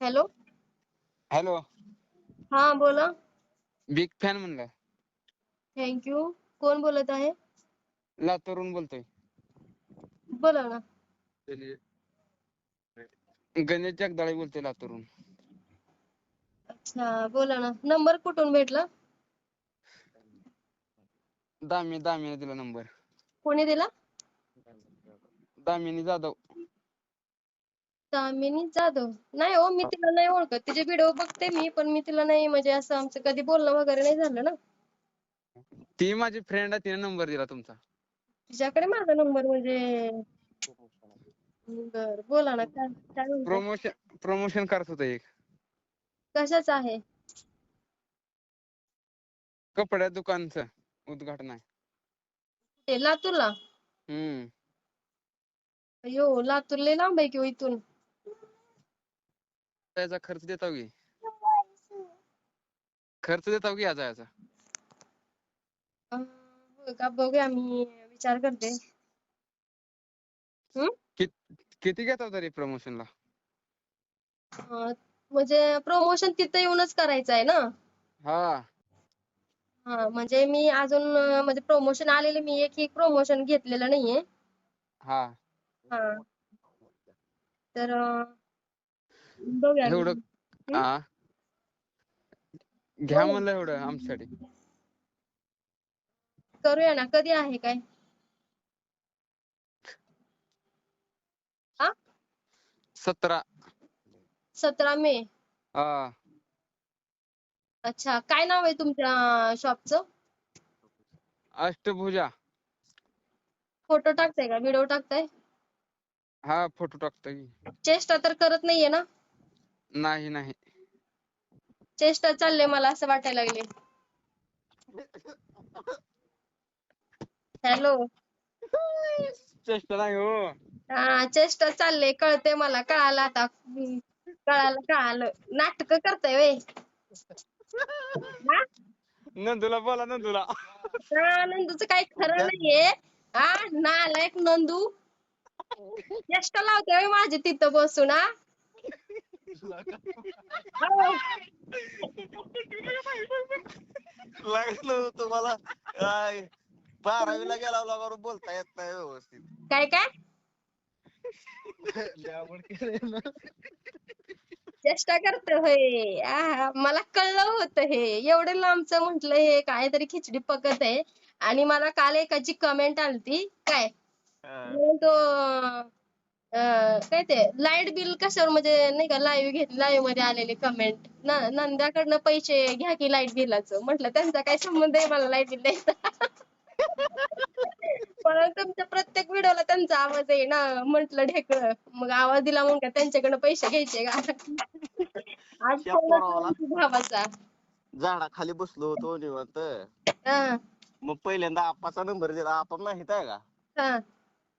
Hello. Hello. हा बोला. Big fan म्हणलं. थँक्यू कोण बोलत आहे? लातूरहून बोलतोय. बोला ना. गणेश जगदाळे बोलतोय लातूरहून अच्छा बोला ना. नंबर कुठून भेटला? दामी दामीने दिला नंबर. कोणी दिला? दामिनी जाधव. दामिनी जाधव नाही हो मी तिला नाही ओळखत. तिचे व्हिडिओ बघते मी पण मी तिला नाही म्हणजे असं आमचं कधी बोलणं वगैरे नाही झालं ना. ती माझी फ्रेंड आहे तिने नंबर दिला तुमचा. तिच्याकडे माझा नंबर म्हणजे बर बोला ना काय प्रमोशन प्रमोशन करत होतं एक. कशाचं आहे? कपड्या दुकानचं उद्घाटन आहे. ते लातूरला? हम्म. अयो लातूर लय लांब आहे की हो इथून. त्याचा खर्च देताव की? खर्च देताव की याचा याचा? का बघूया मी विचार करते. हम्म किती घेताव तरी प्रमोशनला अं, म्हणजे प्रमोशन तिथं येऊनच करायचं आहे ना? हा. हा म्हणजे मी अजून अं, म्हणजे प्रमोशन आलेले मी एक एक प्रमोशन घेतलेलं नाहीये. हा. हा. तर अं, एवढं घ्या म्हणलं एवढं आमच्यासाठी. करूया ना कधी आहे काय? हा सतरा. सतरा मे. हा अच्छा काय नाव आहे तुमच्या शॉपचं? अष्टभुजा. फोटो टाकताय का? व्हिडिओ टाकताय? हा फोटो टाकतो की चेष्टा तर करत नाहीये ना? नाही नाही. चेष्टा चालले मला असं वाटायला लागले. हॅलो. चेष्टा नाही हो. हा चेष्टा चालले कळते मला कळालं आता. कळालं कळालं. नाटक करताय वे हा? नंदूला बोला नंदूला. हा, नंदूचं काही खरं नाहीये. हा नालायक नंदू. चेष्टा लावते होय माझी तिथं बसून हा? लागलं तुम्हाला काय बारावीला गेला बरोबर बोलता येत नाही व्यवस्थित. काय काय? चेष्टा करत होय. आहा, मला कळलं होतं हे. एवढं लांबचं म्हंटल हे काहीतरी खिचडी पकत आहे. आणि मला काल एकाची कमेंट आलती. काय? हा. म्हणून तो काय ते लाइट बिल कशावर म्हणजे नाही का लाईव्ह घेत लाईव्हमध्ये आलेले कमेंट नंद्याकडनं पैसे घ्या की लाइट बिलाचं. म्हटलं त्यांचा काय संबंध आहे मला लाइट बिल द्यायचा? पण तुमच्या प्रत्येक व्हिडिओला त्यांचा आवाज आहे ना म्हंटल ढेकळं. मग आवाज दिला मग का त्यांच्याकडनं पैसे घ्यायचे का? आज भावाचा? झाडाखाली बसलो होतो निवांत. मग पहिल्यांदा आपाचा नंबर दिला. आपण माहीत आहे का?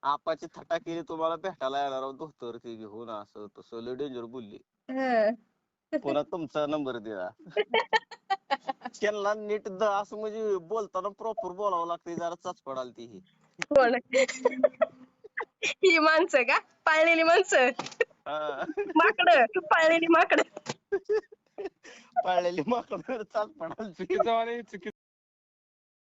आपाची थटा केली तुम्हाला भेटायला येणार आहोत धोतर ते घेऊन असं तसं. लय डेंजर बोलली. हा. पुन्हा तुमचा नंबर दिला. त्यांना नीट द असं म्हणजे बोलताना प्रॉपर बोलावं लागतंय जरा चाचपड आलती ही. कोण? ही माणसं का? पाळलेली माणसं? हा. माकडं. पाळलेली माकडं. पाळलेली माकडं चाचपड आलती. चुकीचं